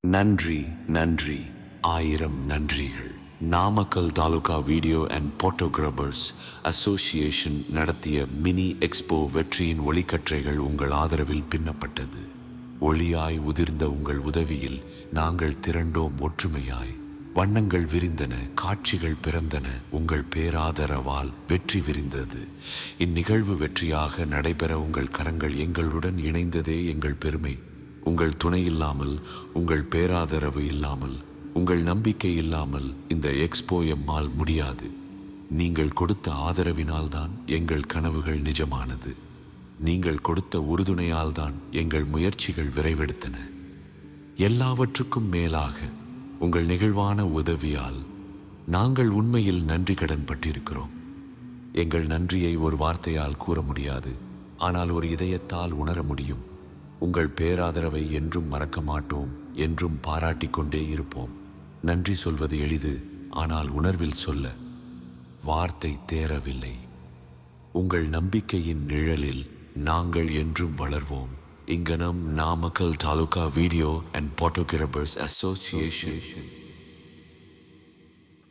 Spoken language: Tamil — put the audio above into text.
நன்றி நன்றி. ஆயிரம் நன்றிகள். Namakkal taluka video and photographers association நடத்திய மினி எக்ஸ்போ வெற்றியின் ஒளிக்கற்றைகள் உங்கள் ஆதரவில் பின்னப்பட்டது. ஒளியாய் உதிர்ந்த உங்கள் உதவியில் நாங்கள் திரண்டோம் ஒற்றுமையாய். வண்ணங்கள் விரிந்தன காட்சிகள் பிறந்தன உங்கள் பேராதரவால் வெற்றி விரிந்தது. இந்நிகழ்வு வெற்றியாக நடைபெற உங்கள் கரங்கள் எங்களுடன் இணைந்ததே எங்கள் பெருமை. உங்கள் துணை இல்லாமல் உங்கள் பேராதரவு இல்லாமல் உங்கள் நம்பிக்கை இல்லாமல் இந்த எக்ஸ்போ எம்மால் முடியாது. நீங்கள் கொடுத்த ஆதரவினால்தான் எங்கள் கனவுகள் நிஜமானது. நீங்கள் கொடுத்த உறுதுணையால்தான் எங்கள் முயற்சிகள் விரைவெடுத்தன. எல்லாவற்றுக்கும் மேலாக உங்கள் நிகழ்வான உதவியால் நாங்கள் உண்மையில் நன்றி கடன் பட்டிருக்கிறோம் எங்கள் நன்றியை ஒரு வார்த்தையால் கூற முடியாது ஆனால் ஒரு இதயத்தால் உணர முடியும். உங்கள் பேராதரவை என்றும் மறக்க மாட்டோம் என்றும் பாராட்டி கொண்டே இருப்போம். நன்றி சொல்வது எளிது ஆனால் உணர்வில் சொல்ல வார்த்தை தேரவில்லை உங்கள் நம்பிக்கையின் நிழலில் நாங்கள் என்றும் வளர்வோம். இங்கனம் Namakkal taluka video and photographers association